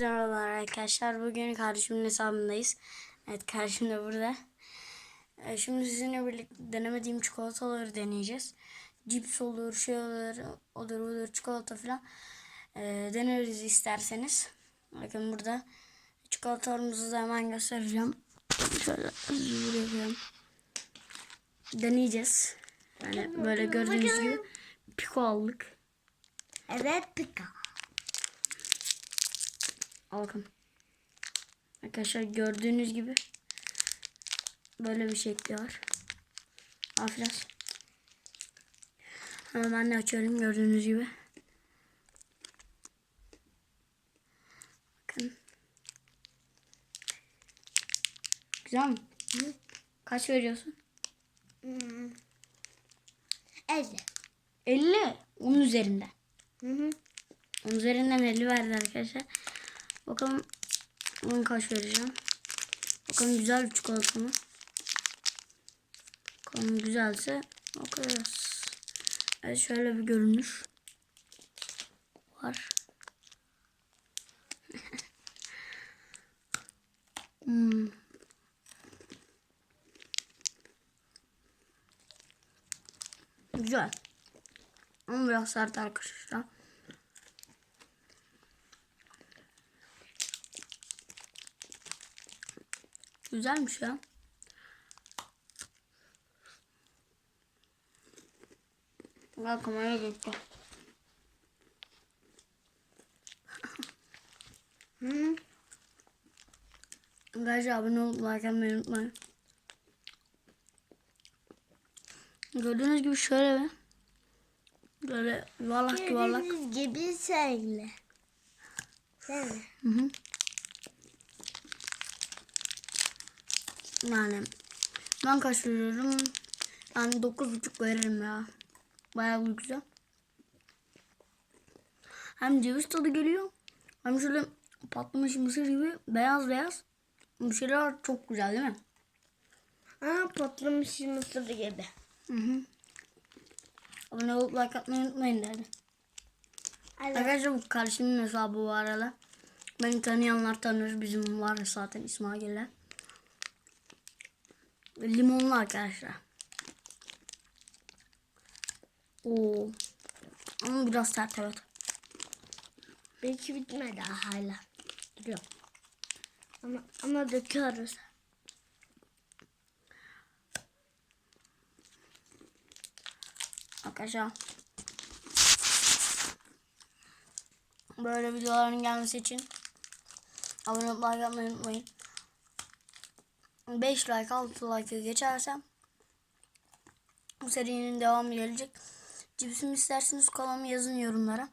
Merhabalar arkadaşlar. Bugün kardeşimin hesabındayız. Evet kardeşim de burada. Ee, Şimdi sizinle birlikte denemediğim çikolataları deneyeceğiz. Cips olur, şey olur, odur budur çikolata falan. Ee, deneriz isterseniz. Bakın burada çikolatalarımızı da hemen göstereceğim. Şöyle bırakıyorum. Deneyeceğiz. Yani böyle gördüğünüz gibi piko aldık. Evet pika. Bakın. Arkadaşlar gördüğünüz gibi böyle bir şekli var. Afras. Hemen ben de açıyorum gördüğünüz gibi. Bakın. Güzel mi? Kaç veriyorsun? Hmm. 50. 50. 10 üzerinden. Hı hı. 10 üzerinden 50 verdi arkadaşlar. Bakalım bunu kaç vereceğim. Bakalım güzel bir çikolata mı? Bakalım güzelse bakarız. Evet şöyle bir görünüş var. hmm. Güzel. Ama biraz sert arkadaşlar. Güzelmiş ya. Gel kameraya göster. Hı. Arkadaşlar abone olup like atmayı unutmayın. Gördüğünüz gibi şöyle bir böyle yuvarlak yuvarlak. Gördüğünüz gibi. Değil mi? Hı hı. Yani ben kaç veriyorum? Yani dokuz buçuk veririm ya. Bayağı güzel. Hem ceviz tadı geliyor. Hem şöyle patlamış mısır gibi beyaz beyaz. Bu şeyler çok güzel değil mi? Aa patlamış mısır gibi. Hı hı. Abone olup like atmayı unutmayın derdi. Evet. Arkadaşlar bu kardeşimin hesabı bu arada. Beni tanıyanlar tanır. Bizim var zaten İsmail'le. Limonlu arkadaşlar. Oo. Ama biraz sert evet. Belki bitmedi hala. Duruyor. Ama, ama döküyoruz. Arkadaşlar. Böyle videoların gelmesi için abone atmayı unutmayın. 5 like 6 like'ı geçersem bu serinin devamı gelecek. Cipsimi isterseniz kolamı yazın yorumlara.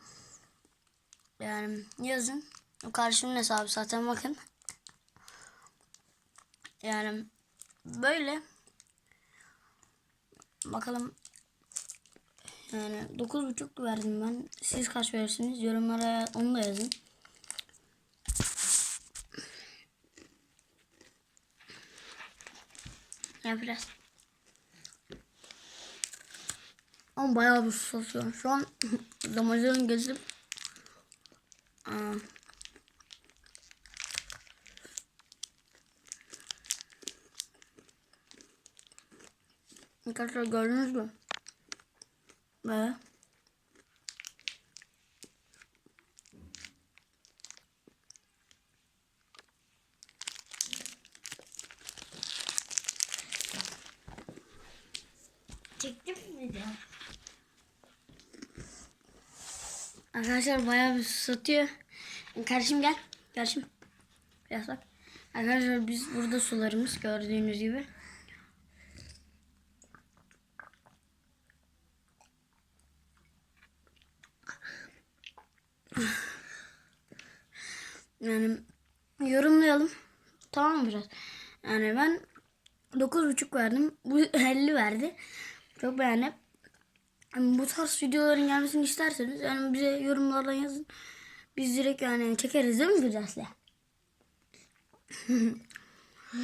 Yani yazın. O karşımın hesabı zaten bakın. Yani böyle. Bakalım yani 9.5 verdim ben. Siz kaç verirsiniz? Yorumlara onu da yazın. Ya biraz. Ama bayağı bir susatıyor. Şu an damacının gezip Aa. Arkadaşlar gördünüz mü? Ve Çektim mi de? Arkadaşlar bayağı bir satıyor. Kardeşim gel. Kardeşim. Biraz bak. Arkadaşlar biz burada sularımız gördüğünüz gibi. Yani yorumlayalım. Tamam biraz? Yani ben 9.5 verdim. Bu 50 verdi. Çok beğendim. Yani bu tarz videoların gelmesini isterseniz yani bize yorumlardan yazın. Biz direkt yani çekeriz değil mi Güzels'le?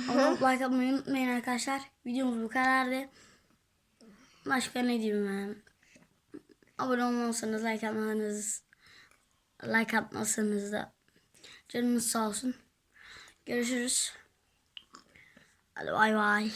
Ama like atmayı unutmayın arkadaşlar. Videomuz bu kadardı. Başka ne diyeyim ben? Abone olmazsanız like atmanız like atmasanız da Canınız sağ olsun. Görüşürüz. Hadi bay bay.